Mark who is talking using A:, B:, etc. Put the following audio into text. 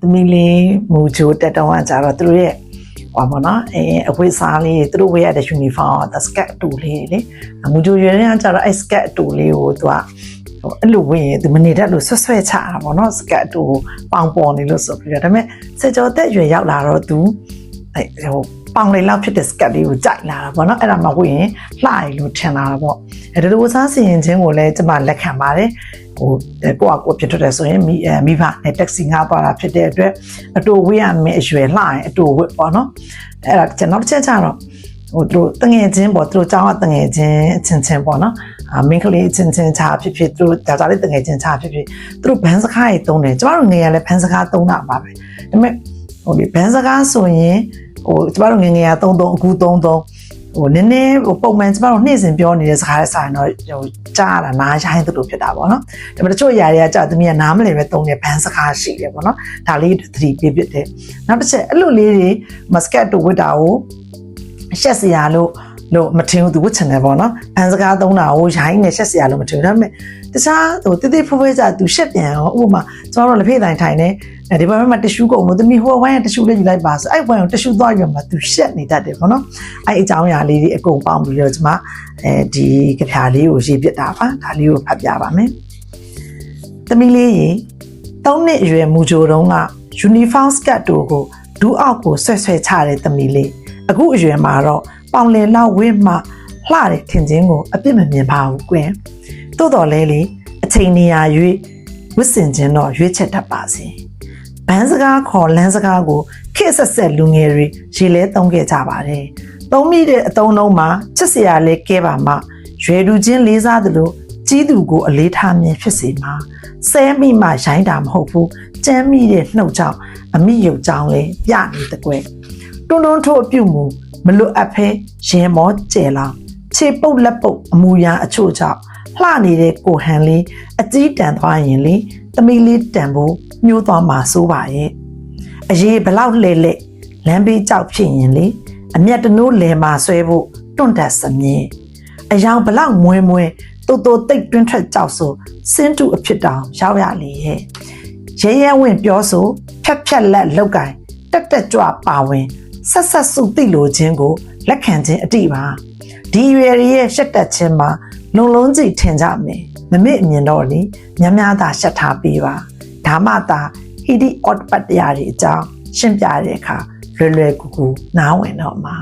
A: သမီးလေးမူဂျိုတက်တောင်းကကြတော့သူတို့ရဲ့ဟောပါနော်အဲအဝိစားလေးသူတို့ဝေးရတဲ့ uniform တစကတ်တူလေးလေမူဂျိုရွယ်တဲ့ကကြတော့အဲစကတ်တူလေးကိုသူကဟိုအဲ့လိုဝင်ရင်သူမနေတတ်လို့ဆွဆွဲချတာပေါ့နော်စကတ်တူပေါင်ပေါ်နေလို့ဆိုပြီးတော့ဒါပေမဲ့စကြောတက်ရွယ်ရောက်လာတော့သူအဲဟိုပေါင်လေးလောက်ဖြစ်တဲ့စကတ်လေးကိုကြိုက်လာတာပေါ့နော်အဲ့ဒါမှဝင်ရင်လှရလို့ထင်လာတာပေါ့အဲဒီလိုစားစီရင်ချင်းကိုလည်းကျမလက်ခံပါတယ် ဟိုကိုကကိုဖြစ်ထွက်တယ်ဆိုရင်မိအဲမိဘနဲ့တက္ကစီငှားသွားတာဖြစ်တဲ့အတွက်အတူဝေးရမယ်အရွယ်လှရင်အတူဝေးပေါ့နော်အဲ့ဒါကျွန်တော်တစ်ချက်ကြတော့ဟိုသူတို့တငယ်ချင်းပေါ့သူတို့ကျောင်းကတငယ်ချင်းအချင်းချင်းပေါ့နော်အာမင်းကလေးအချင်းချင်းချာဖြစ်ဖြစ်သူတို့ဒါကြလေးတငယ်ချင်းချာဖြစ်ဖြစ်သူတို့ဘန်းစကားတွေတုံးတယ်ကျမတို့ငယ်ရလဲဘန်းစကားတုံးတာပါပဲဒါပေမဲ့ဟိုဒီဘန်းစကားဆိုရင်ဟိုကျမတို့ငယ်ငယ်ရတုံးတုံးအခုတုံးတုံး ဟိုနည်းနည်းဟိုပုံမှန်ကျမတို့နေ့စဉ်ပြောနေတဲ့စကားနဲ့ဆိုင်တော့ဟိုကြားရတာနားရိုင်းတူတူဖြစ်တာပေါ့နော်ဒါပေမဲ့တချို့ຢာတွေကကြာသမီးကနားမလည်ပဲတုံးနေဘန်းစကားရှိတယ်ပေါ့နော်ဒါလေးသတိပေးပြတယ်နောက်တစ်ချက်အဲ့လိုလေးတွေမစကတ်တူဝတ်တာကိုရှက်စရာလို့ လို့မထင်ဘူးသူဝတ်ချင်တယ်ပေါ့နော်ဘန်းစကားသုံးတာကိုရိုင်းနေရှက်စရာလို့မထင်ဘူးဒါပေမဲ့တခြားဟိုတိတိဖွယ်ဖွယ်ကြသူရှက်ပြန်ရောဥပမာကျွန်တော်တို့လက်ဖေးတိုင်းထိုင်နေအဲဒီဘက်မှာတ िश ူးကုန်လို့သမီးဟိုဝိုင်းကတ िश ူးလေးယူလိုက်ပါဆိုအဲ့ဝိုင်းကိုတ िश ူးသွားယူမှာသူရှက်နေတတ်တယ်ပေါ့နော်အဲ့အကြောင်းအရာလေးတွေအကုန်ပေါင်းပြီးတော့ကျွန်မအဲဒီကြပြာလေးကိုရေးပြတာပါဒါလေးကိုဖတ်ပြပါမယ်သမီးလေးရေ၃နှစ်အရွယ်မူဂျိုတုံးက uniform skirt တို့ကိုဒူးအောက်ကိုဆွဲဆွဲချတဲ့သမီးလေး အခုအရွယ်မှာတော့ပေါင်လယ်လောက်ဝင်းမှလှတဲ့ထင်ခြင်းကိုအပြစ်မမြင်ပါဘူးကွင်သို့တော်လဲလေအချိန်နေရာ၍ဝစ်စင်ခြင်းတော့ရွေးချက်တတ်ပါစေဘန်းစကားခေါ်လန်းစကားကိုခက်ဆက်ဆက်လူငယ်တွေရေလဲသုံးခဲ့ကြပါတယ်သုံးမိတဲ့အတုံးလုံးမှာချစ်စရာလဲကဲပါမှရွယ်သူချင်းလေးစားသလိုကြီးသူကိုအလေးထားမြင်ဖြစ်စေမှာဆဲမိမှရိုင်းတာမဟုတ်ဘူးကြမ်းမိတဲ့နှုတ်ကြောင့်အမိယုတ်ကြောင့်လဲပြနေတဲ့ကွယ် တွန်းတွန်းထိုးအပြုတ်မူမလွတ်အပ်ဖဲရင်မောကျဲလောင်ခြေပုတ်လက်ပုတ်အမူအရာအချို့ကြောင့်လှနေတဲ့ကိုဟန်လေးအကြီးတန်သွားရင်လေသမီးလေးတန်ဖို့ညှိုးသွားမှာစိုးပါရဲ့အရေးဘလောက်လဲလဲလမ်းဘေးကြောက်ဖြစ်ရင်လေအမျက်တနိုးလဲမှာဆွဲဖို့တွန့်တက်စမြင်အယောင်ဘလောက်မွဲမွဲတူတူတိတ်တွင်းထွက်ကြောက်ဆိုစင်းတူအဖြစ်တောင်ရောက်ရလေရဲ့ရဲရဲဝင့်ပြောဆိုဖြက်ဖြက်လက်လောက်ကင်တက်တက်ကြွပါဝင် ဆက်ဆက်စုသိလိုခြင်းကိုလက်ခံခြင်းအတိပါဒီရွယ်ရဲ့ရှက်တက်ခြင်းမှာလုံလုံးကြည့်ထင်ကြမယ်မမေ့အမြင်တော့လေများများသာရှက်ထားပေးပါဒါမှသာဟီဒီအော့ပတ်တရားတွေအကြောင်းရှင်းပြတဲ့အခါလွယ်လွယ်ကူကူနားဝင်တော့မှာ